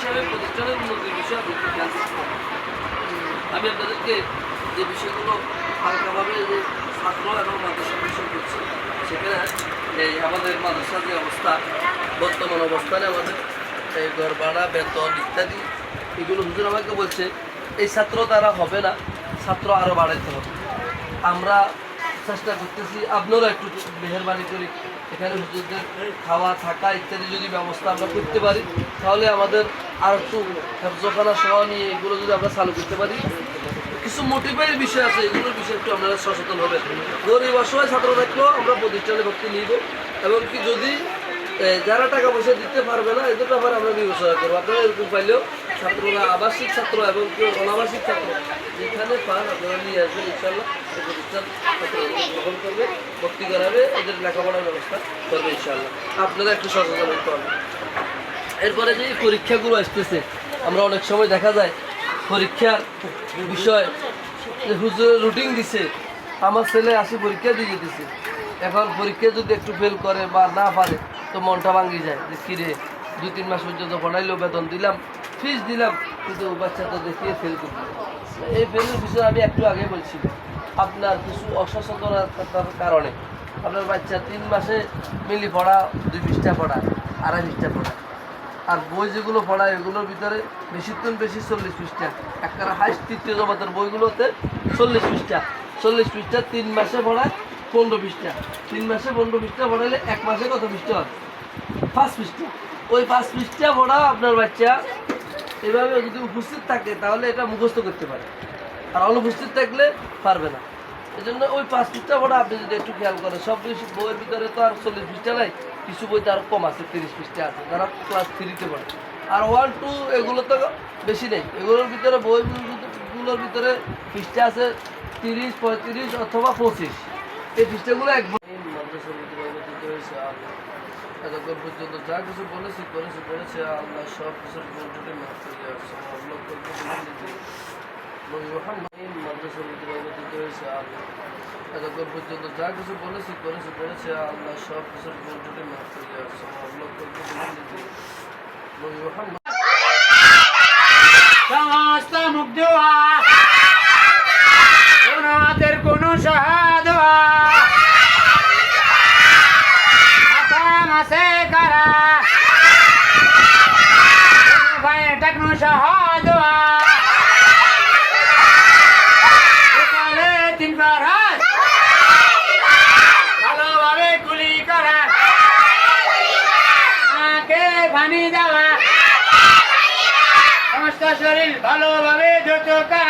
হিসাবে প্রতিষ্ঠানের উন্নতির বিষয়ে। আমি আপনাদেরকে যে বিষয়গুলো হালকাভাবে যে ছাত্র এবং মাদ্রাসার বিষয় করছি, সেখানে আমাদের মাদ্রাসার যে অবস্থা, বর্তমান অবস্থানে আমাদের, এই ঘর ভাড়া বেতন ইত্যাদি, এগুলো হুজুর আমাকে বলছে, এই ছাত্র দ্বারা হবে না, ছাত্র আরও বাড়াইতে হবে আমরা চেষ্টা করতেছি আপনারা একটু মেহরবানি করি এখানে হুজুরদের খাওয়া, থাকা ইত্যাদি যদি ব্যবস্থা আমরা করতে পারি, তাহলে আমাদের আর একটু হেফজখানা সহ নিয়ে এগুলো যদি আমরা চালু করতে পারি। কিছু মোটিভের বিষয় আছে, এগুলোর বিষয়ে একটু আপনারা সচেতন হবেন। গরিব অসহায় ছাত্র থাকলেও আমরা প্রতিষ্ঠানে ভর্তি নিব, এবং কি যদি যারা টাকা পয়সা দিতে পারবে না, এদের ব্যাপারে আমরা বিবেচনা করব। আপনারা এরকম পাইলেও ছাত্ররা আবাসিক ছাত্র এবং কেউ অনাবাসিক ছাত্র, যেখানে পান আপনারা নিয়ে আসবেন ইনশাল্লাহ করবে এদের লেখাপড়ার ব্যবস্থা করবে আপনারা একটু সচেতন এরপরে যে পরীক্ষাগুলো আসতেছে, আমরা অনেক সময় দেখা যায়, পরীক্ষার বিষয় যে হুজুরের রুটিন দিছে, আমার ছেলে আসি পরীক্ষা দিয়ে দিছে এখন পরীক্ষা যদি একটু ফেল করে বা না পারে, তো মনটা ভাঙ্গি যায়, যে কিরে, দুই, তিন মাস পর্যন্ত পড়াইলেও বেতন দিলাম। ফিস দিলাম, কিন্তু বাচ্চা তো দেখিয়ে ফেল করবে এই ফেলের বিষয়ে আমি একটু আগে বলছি, আপনার কিছু অসচেতনতার কারণে আপনার বাচ্চা তিন মাসে মিলি পড়া, দুই পৃষ্ঠা পড়া, আড়াই পৃষ্ঠা পড়া। আর বই যেগুলো পড়ায় এগুলোর ভিতরে বেশিক্ষণ বেশি চল্লিশ পৃষ্ঠা। একটা হাইস্ট তৃতীয় জমাতের বইগুলোতে চল্লিশ পৃষ্ঠা। চল্লিশ পৃষ্ঠা তিন মাসে পড়ায় পনেরো পৃষ্ঠা। তিন মাসে পনেরো পৃষ্ঠা পড়াইলে এক মাসে কত পৃষ্ঠা হয়? পাঁচ পৃষ্ঠা। ওই পাঁচ পৃষ্ঠা পড়া আপনার বাচ্চা এভাবে যদি উপস্থিত থাকে, তাহলে এটা মুখস্থ করতে পারে। আর অনুপস্থিত থাকলে পারবে না। এই জন্য ওই পাঁচ পৃষ্ঠা পড়া আপনি যদি একটু খেয়াল করেন, সব বইয়ের ভিতরে তো আর চল্লিশ পৃষ্ঠা নাই, কিছু বইতে আরও কম আছে, তিরিশ পৃষ্ঠা আছে, যারা ক্লাস থ্রিতে পড়ে। আর ওয়ান টু এগুলো তো বেশি নেই। এগুলোর ভিতরে বইগুলোর ভিতরে পৃষ্ঠা আছে তিরিশ, পঁয়ত্রিশ অথবা পঁচিশ। এই পৃষ্ঠাগুলো এক এতক্ষণ পর্যন্ত যা কিছু বলেছি, করেছি, করেছে আল্লাহ সব কিছুর ভুলটুটি মাফ করে আসছে মোহাম্মদ মাদ্রাসা নীতি পরিবর্তিত হয়েছে আল্লাহ এতক্ষণ পর্যন্ত যা কিছু বলেছি, করেছি, করেছে আল্লাহ সব কিছুর ভুলটুটি মাফ করে আসছে নবী মোহাম্মদ মাসে করা? টাকনু সহাদোয়া সকালে তিন ভালোভাবে গুলি করা। মাকে পানি দেওয়া। সমস্ত শরীর ভালোভাবে যত করা।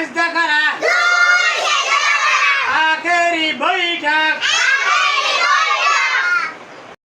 দাঁড়াই রুকু